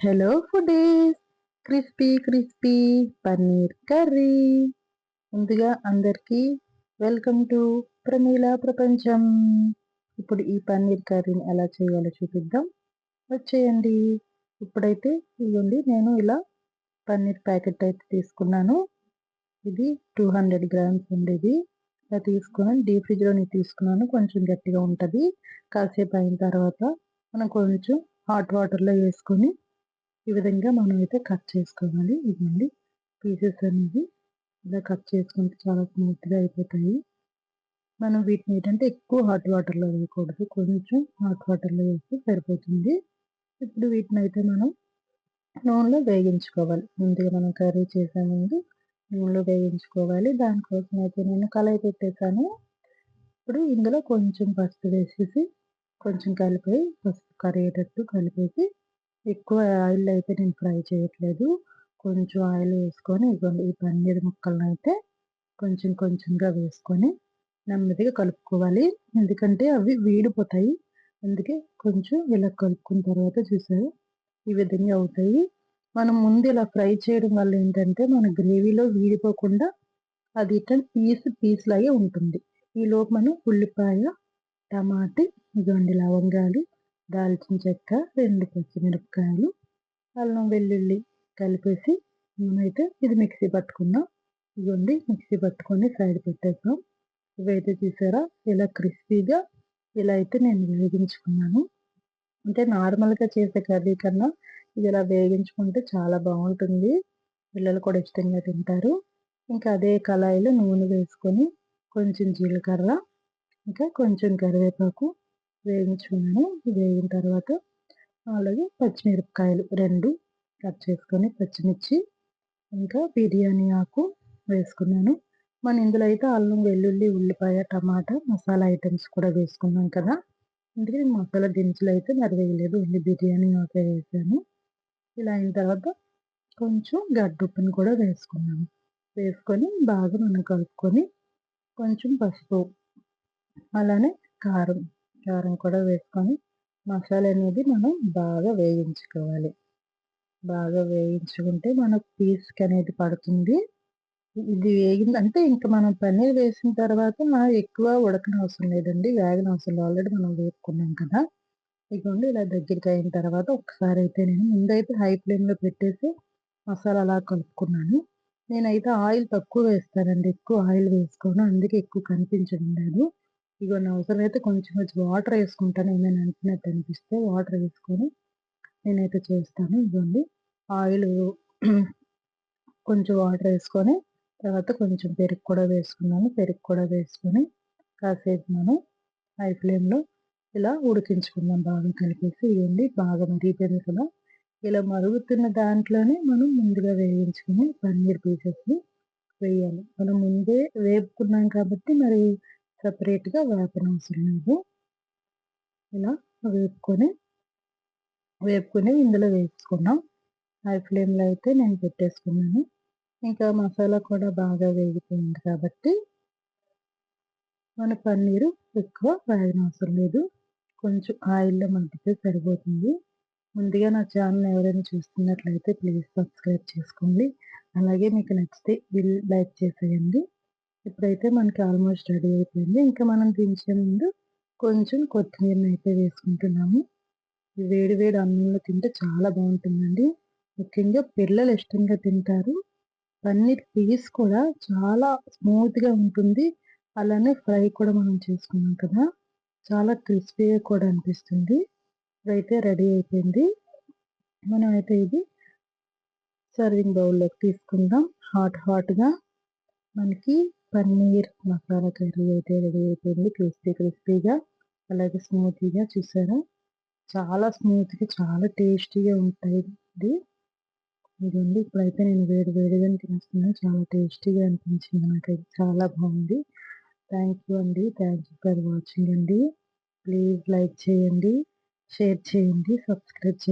Hello foodies crispy crispy paneer curry ముందుగా అందరికీ welcome to Pramila ప్రపంచం. ఇప్పుడు ఈ పన్నీర్ కర్రీని ఎలా చేయాలో చూపిద్దాం. వచ్చేయండి. ఇప్పుడైతే ఇవ్వండి నేను ఇలా పన్నీర్ ప్యాకెట్ అయితే తీసుకున్నాను. ఇది టూ హండ్రెడ్ గ్రామ్స్ ఉండేది. ఇలా తీసుకుని డీప్ ఫ్రిడ్జ్లోని తీసుకున్నాను. కొంచెం గట్టిగా ఉంటుంది. కాసేపు అయిన తర్వాత మనం కొంచెం హాట్ వాటర్లో వేసుకొని ఈ విధంగా మనం అయితే కట్ చేసుకోవాలి. ఇవ్వండి పీసెస్ అనేది ఇలా కట్ చేసుకుంటే చాలా స్మూత్గా అయిపోతాయి. మనం వీటిని ఏంటంటే ఎక్కువ హాట్ వాటర్లో వేయకూడదు. కొంచెం హాట్ వాటర్లో వేస్తే సరిపోతుంది. ఇప్పుడు వీటిని అయితే మనం నూనెలో వేగించుకోవాలి ముందుగా మనం కర్రీ చేసే ముందు నూనెలో వేయించుకోవాలి. దానికోసం అయితే నేను కళాయి పెట్టేసాను ఇప్పుడు ఇందులో కొంచెం పసుపు వేసేసి కొంచెం కలిపి పసుపు కరిగేటట్టు కలిపేసి ఎక్కువ ఆయిల్ అయితే నేను ఫ్రై చేయట్లేదు. కొంచెం ఆయిల్ వేసుకొని ఇవ్వండి. ఈ పన్నీర్ ముక్కలను అయితే కొంచెం కొంచెంగా వేసుకొని నెమ్మదిగా కలుపుకోవాలి. ఎందుకంటే అవి వీడిపోతాయి. అందుకే కొంచెం ఇలా కలుపుకున్న తర్వాత చూసారు? ఈ విధంగా అవుతాయి. మనం ముందు ఇలా ఫ్రై చేయడం వల్ల ఏంటంటే మన గ్రేవీలో వీడిపోకుండా అది ఇట్లా పీస్ పీస్ లాగే ఉంటుంది. ఈలోపు మనం ఉల్లిపాయ టమాటీ ఇదిగోండి లవంగాలు దాల్చిన చెక్క రెండు పచ్చిమిరపకాయలు అల్లం వెల్లుల్లి కలిపేసి మనమైతే ఇది మిక్సీ పట్టుకుందాం ఇదిగోండి మిక్సీ పట్టుకొని సైడ్ పెట్టేద్దాం ఇవైతే చూసారా ఇలా క్రిస్పీగా ఇలా అయితే నేను వేగించుకున్నాను. అంటే నార్మల్గా చేసే కర్రీ కన్నా ఇది ఇలా వేగించుకుంటే చాలా బాగుంటుంది. పిల్లలు కూడా ఇష్టంగా తింటారు. ఇంకా అదే కళాయిలో నూనె వేసుకొని కొంచెం జీలకర్ర ఇంకా కొంచెం కరివేపాకు వేయించుకున్నాను. వేగిన తర్వాత అలాగే పచ్చిమిరపకాయలు రెండు కట్ చేసుకొని పచ్చిమిర్చి ఇంకా బిర్యానీ ఆకు వేసుకున్నాను. మన ఇందులో అయితే అల్లం వెల్లుల్లి ఉల్లిపాయ టమాటా మసాలా ఐటమ్స్ కూడా వేసుకున్నాం కదా. అందుకే మసాలా దినుసులు అయితే మరి వేయలేదు. ఓన్లీ బిర్యానీ ఆకే వేసాను. ఇలా అయిన తర్వాత కొంచెం గడ్డుప్పుని కూడా వేసుకున్నాను. వేసుకొని బాగా మనం కలుపుకొని కొంచెం పసుపు అలానే కారం కారం కూడా వేసుకొని మసాలా అనేది మనం బాగా వేయించుకోవాలి. బాగా వేయించుకుంటే మనకు పీస్కి అనేది పడుతుంది. ఇది వేగింది అంటే ఇంకా మనం పన్నీర్ వేసిన తర్వాత ఎక్కువ ఉడకన అవసరం లేదండి. వేగన అవసరం ఆల్రెడీ మనం వేపుకున్నాం కదా. ఇదిగోండి ఇలా దగ్గరికి అయిన తర్వాత ఒకసారి అయితే నేను ముందైతే హై ఫ్లేమ్లో పెట్టేసి మసాలా అలా కలుపుకున్నాను. నేనైతే ఆయిల్ తక్కువ వేస్తానండి. ఎక్కువ ఆయిల్ వేసుకోను. అందుకే ఎక్కువ కనిపించడం లేదు. ఇగోండి అవసరమైతే కొంచెం కొంచెం వాటర్ వేసుకుంటాను ఏమైనా అంటున్నట్టు అనిపిస్తే వాటర్ వేసుకొని నేనైతే చేస్తాను ఇదిగోండి. ఆయిల్ కొంచెం వాటర్ వేసుకొని తర్వాత కొంచెం పెరుగు కూడా వేసుకున్నాను పెరుగు కూడా వేసుకొని కాసేపు మనం హై ఫ్లేమ్లో ఇలా ఉడికించుకుందాం బాగా కలిపేసి ఇవ్వండి బాగా మరిగిపోయింది కదా. ఇలా మరుగుతున్న దాంట్లోనే మనం ముందుగా వేయించుకుని పన్నీర్ పీసెస్ని వేయాలి. మనం ముందే వేపుకున్నాం కాబట్టి మరి సపరేట్గా వేపనవసరం లేదు ఇలా వేపుకొని వేపుకొని ఇందులో వేసుకున్నాం. హై ఫ్లేమ్లో అయితే నేను పెట్టేసుకున్నాను. ఇంకా మసాలా కూడా బాగా వేగిపోయింది కాబట్టి మన పన్నీరు ఎక్కువ వేగన అవసరం లేదు. కొంచెం ఆయిల్లో మగ్గితే సరిపోతుంది. ముందుగా నా ఛానల్ ఎవరైనా చూస్తున్నట్లయితే ప్లీజ్ సబ్స్క్రైబ్ చేసుకోండి. అలాగే మీకు నచ్చితే బిల్ లైక్ చేసేయండి. ఇప్పుడైతే మనకి ఆల్మోస్ట్ రెడీ అయిపోయింది. ఇంకా మనం దించే ముందు కొంచెం కొత్తిమీరని అయితే వేసుకుంటున్నాము వేడి వేడి అన్నంలో తింటే చాలా బాగుంటుందండి. ముఖ్యంగా పిల్లలు ఇష్టంగా తింటారు. పన్నీర్ పీస్ కూడా చాలా స్మూత్గా ఉంటుంది. అలానే ఫ్రై కూడా మనం చేసుకున్నాం కదా. చాలా క్రిస్పీగా కూడా అనిపిస్తుంది. ఇదైతే రెడీ అయిపోయింది. మనం అయితే ఇది సర్వింగ్ బౌల్లోకి తీసుకుందాం. హాట్ హాట్గా మనకి పన్నీర్ మసాలా కర్రీ అయితే రెడీ అయిపోయింది. క్రిస్పీ క్రిస్పీగా అలాగే స్మూతీగా చూసారా? చాలా స్మూత్గా చాలా టేస్టీగా ఉంటాయి ఇది. ఇదండి ఇప్పుడైతే నేను వేడి వేడిగా తినేస్తున్నాను. చాలా టేస్టీగా అనిపించింది నాకైతే. చాలా బాగుంది. థ్యాంక్ యూ అండి. థ్యాంక్ యూ ఫర్ వాచింగ్ అండి. ప్లీజ్ లైక్ చేయండి షేర్ చేయండి సబ్స్క్రైబ్ చేయండి.